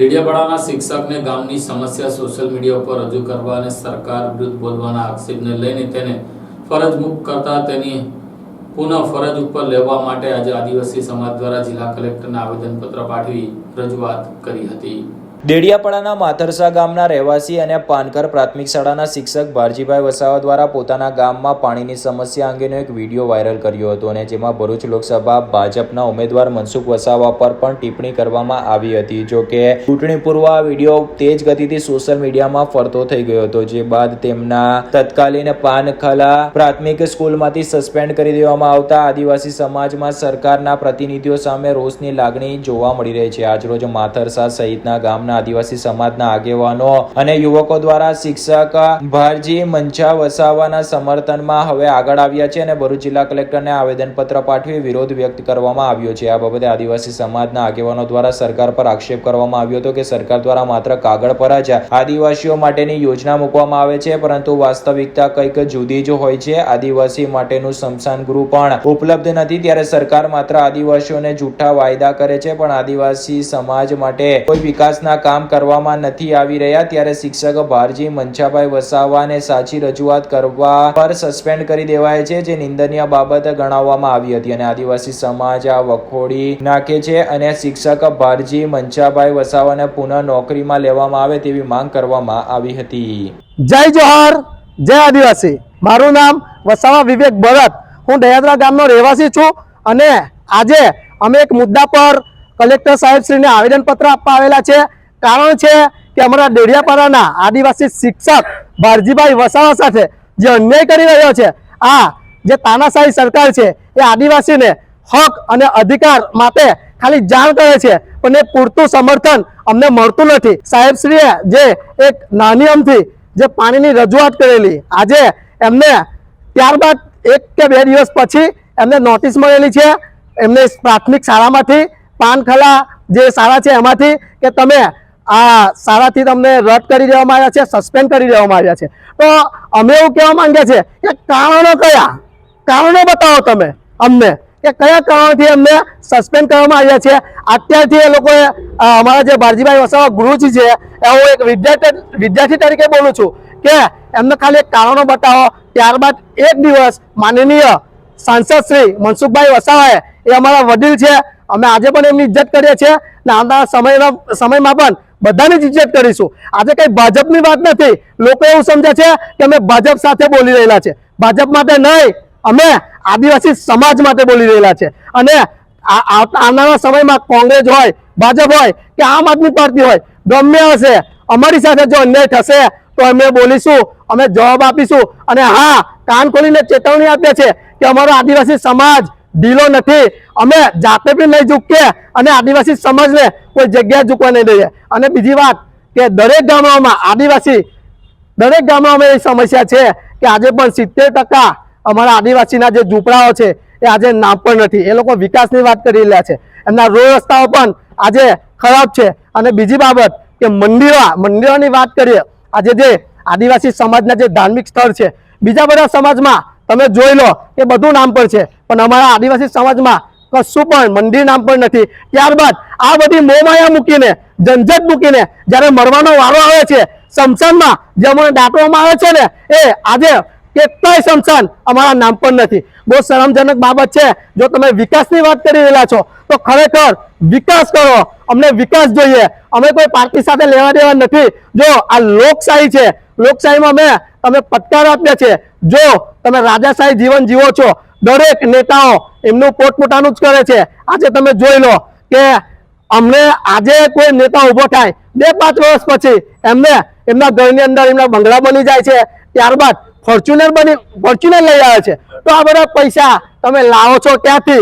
ડેડિયાપાડાના શિક્ષકને ગામની સમસ્યા સોશિયલ મીડિયા ઉપર રજૂ કરવા અને સરકાર વિરુદ્ધ બોલવાના આક્ષેપને લઈને તેને ફરજ મુક્ત કરતા તેની પુનઃ ફરજ ઉપર લેવા માટે આજે આદિવાસી સમાજ દ્વારા જિલ્લા કલેક્ટરને આવેદનપત્ર પાઠવી રજૂઆત કરી હતી. દેડિયાપાડાના માથરસા ગામના રહેવાસી અને પાનકર પ્રાથમિક શાળાના શિક્ષક ભારજીભાઈ વસાવા દ્વારા પોતાના ગામમાં પાણીની સમસ્યા અંગેનો એક વીડિયો વાયરલ કર્યો હતો અને જેમાં ભરૂચ લોકસભા ભાજપના ઉમેદવાર મનસુખ વસાવા પર પણ ટિપ્પણી કરવામાં આવી હતી. જો કે ચૂંટણી પૂર્વ આ વીડિયો તેજ ગતિથી સોશિયલ મીડિયામાં ફરતો થઈ ગયો હતો, જે બાદ તેમના તત્કાલીન પાનખલા પ્રાથમિક સ્કૂલમાંથી સસ્પેન્ડ કરી દેવામાં આવતા આદિવાસી સમાજમાં સરકારના પ્રતિનિધિઓ સામે રોષની લાગણી જોવા મળી રહી છે. આજરોજ માથરસા સહિતના ગામના આદિવાસી સમાજના આગેવાનો અને યુવકો દ્વારા શિક્ષક ભારજી મંછા વસાવાના સમર્થનમાં હવે આગળ આવ્યા છે અને ભરૂચ જિલ્લા કલેક્ટરને આવેદનપત્ર પાઠવી વિરોધ વ્યક્ત કરવામાં આવ્યો છે. આ બાબતે આદિવાસી સમાજના આગેવાનો દ્વારા સરકાર પર આક્ષેપ કરવામાં આવ્યો હતો કે સરકાર દ્વારા માત્ર કાગળ પર જ આદિવાસીઓ માટેની યોજના મૂકવામાં આવે છે, પરંતુ વાસ્તવિકતા કંઈક જુદી જ હોય છે. આદિવાસી માટેનું સ્મશાન ગૃહ પણ ઉપલબ્ધ નથી, ત્યારે સરકાર માત્ર આદિવાસીઓને જૂઠા વાયદા કરે છે, પણ આદિવાસી સમાજ માટે કોઈ વિકાસના કામ કરવામાં નથી આવી રહ્યા, ત્યારે શિક્ષક ભારજી મનછાભાઈ વસાવાને સાચી રજૂઆત કરવા પર સસ્પેન્ડ કરી દેવાય છે, જે નિંદનીય બાબત ગણાવવામાં આવી હતી. અને આદિવાસી સમાજ આ વખોડી નાખે છે અને શિક્ષક ભારજી મનછાભાઈ વસાવાને પુનઃ નોકરીમાં લેવામાં આવે તેવી માંગ કરવામાં આવી હતી. જય જોહર, જય આદિવાસી. મારું નામ વસાવા વિવેક ભરત. હું દયાદરા ગામનો રહેવાસી છું અને આજે અમે એક મુદ્દા પર કલેક્ટર સાહેબ શ્રીને આવેદનપત્ર આપવા આવેલા છે. કારણ છે કે અમારા ડેડિયાપાડાના આદિવાસી શિક્ષક ભારજીભાઈ વસાવા સાથે જે અન્યાય કરી રહ્યો છે, આ જે તાનાશાહી સરકાર છે, એ આદિવાસીને હક અને અધિકાર માટે ખાલી જાણ કરે છે, પણ એ પૂરતું સમર્થન અમને મળતું નથી. સાહેબશ્રીએ જે એક નાની અમથી જે પાણીની રજૂઆત કરેલી, આજે એમને ત્યારબાદ એક કે બે દિવસ પછી એમને નોટિસ મળેલી છે, એમને પ્રાથમિક શાળામાંથી, પાનખલા જે શાળા છે એમાંથી, કે તમે આ શાળાથી તમને રદ કરી દેવામાં આવ્યા છે સસ્પેન્ડ કરી દેવામાં આવ્યા છે. તો અમે એવું કહેવા માંગીએ છીએ કે કારણો કયા? કારણો બતાવો તમે અમને. કે કયા કારણોથી અમને સસ્પેન્ડ કરવામાં આવ્યા છે? અત્યારથી એ લોકોએ અમારા જે ભારજીભાઈ વસાવા ગુરુજી છે એ હું એક વિદ્યાર્થી વિદ્યાર્થી તરીકે બોલું છું કે એમને ખાલી કારણો બતાવો. ત્યારબાદ એક દિવસ માનનીય સાંસદ શ્રી મનસુખભાઈ વસાવાએ, એ અમારા વડીલ છે. અમે આજે પણ એમની ઇજ્જત કરીએ છીએ. ને આવનારા સમયના સમયમાં પણ બધાની જ ઇજ્જત કરીશું. આજે કઈ ભાજપની વાત નથી. લોકો એવું સમજે છે કે અમે ભાજપ સાથે બોલી રહેલા છે. ભાજપ માટે નહીં, અમે આદિવાસી સમાજ માટે બોલી રહેલા છે. અને આવનારા સમયમાં કોંગ્રેસ હોય, ભાજપ હોય કે આમ આદમી પાર્ટી હોય, ગમે હશે, અમારી સાથે જો અન્યાય થશે, તો અમે બોલીશું, અમે જવાબ આપીશું. અને હા, કાન ખોલીને ચેતવણી આપીએ છે કે અમારો આદિવાસી સમાજ ઢીલો નથી. અમે જાતે બી નહીં ઝૂકીએ અને આદિવાસી સમાજને કોઈ જગ્યાએ ઝૂકવા નહીં દઈએ. અને બીજી વાત કે દરેક ગામડાઓમાં આદિવાસી, દરેક ગામડાઓમાં એ સમસ્યા છે કે આજે પણ સિત્તેર ટકા અમારા આદિવાસીના જે ઝૂંપડાઓ છે એ આજે નામ પણ નથી. એ લોકો વિકાસની વાત કરી રહ્યા છે. એમના રોડ રસ્તાઓ પણ આજે ખરાબ છે. અને બીજી બાબત કે મંદિરો, મંદિરોની વાત કરીએ, આજે જે આદિવાસી સમાજના જે ધાર્મિક સ્થળ છે, બીજા બધા સમાજમાં તમે જોઈ લો એ બધું નામ પર છે. પણ અમારા આદિવાસી સમાજમાં કશું પણ, મંદિર નામ પણ નથી. ત્યારબાદ આ બધી મોમાયા મૂકીને ઝંઝટ મૂકીને જ્યારે મરવાનો વારો આવે છે સમસાનમાં જે અમને દાટવામાં આવે છે ને, એ આજે કેટલાય સમસાન અમારા નામ પણ નથી. બહુ શરમજનક બાબત છે. જો તમે વિકાસની વાત કરી રહેલા છો, તો ખરેખર વિકાસ કરો. અમને વિકાસ જોઈએ. અમે કોઈ પાર્ટી સાથે લેવા દેવા નથી. જો આ લોકશાહી છે લોકશાહીમાં મેં તમે પત્કાર આપ્યા છે. જો તમે રાજાશાહી જીવન જીવો છો, દરેક નેતાઓ એમનું પોતપોતાનું જ કરે છે. આજે તમે જોઈ લો કે અમને આજે કોઈ નેતા ઊભો થાય, બે પાંચ વર્ષ પછી એમને એમના ઘરની અંદર એમના બંગલા બની જાય છે. ત્યારબાદ ફોર્ચ્યુનર બની ફોર્ચ્યુનર લઈ આવે છે. તો આ બધા પૈસા તમે લાવો છો ક્યાંથી?